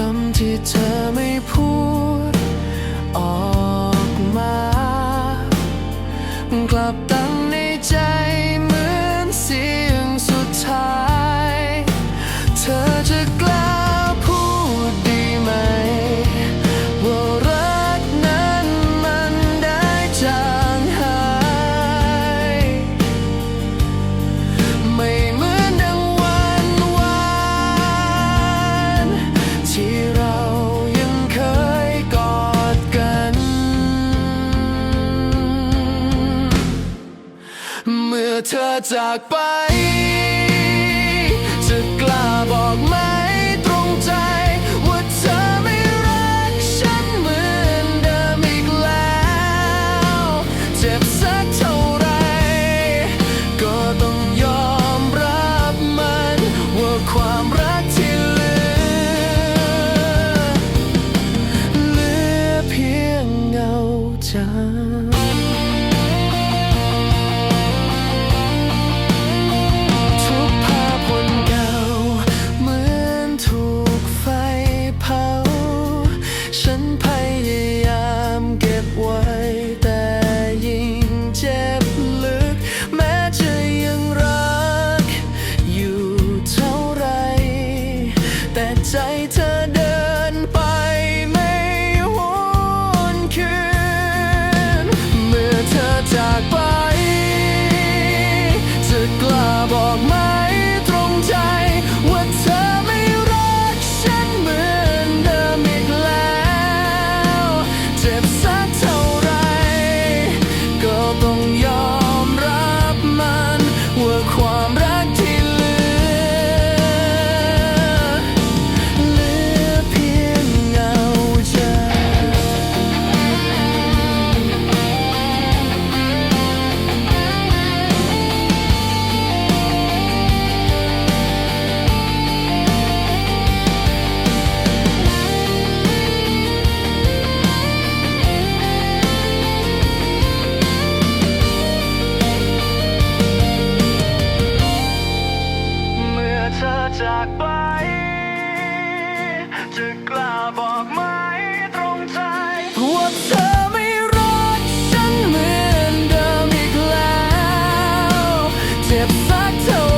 คำที่เธอไม่พูด เธอจากไป จะกล้าบอกไหมตรงใจ ว่าเธอไม่รักฉันเหมือนเดิมอีกแล้ว เจ็บสักเท่าไร ก็ต้องยอมรับมัน ว่าความรักที่เหลือ เหลือเพียงเงาจาง October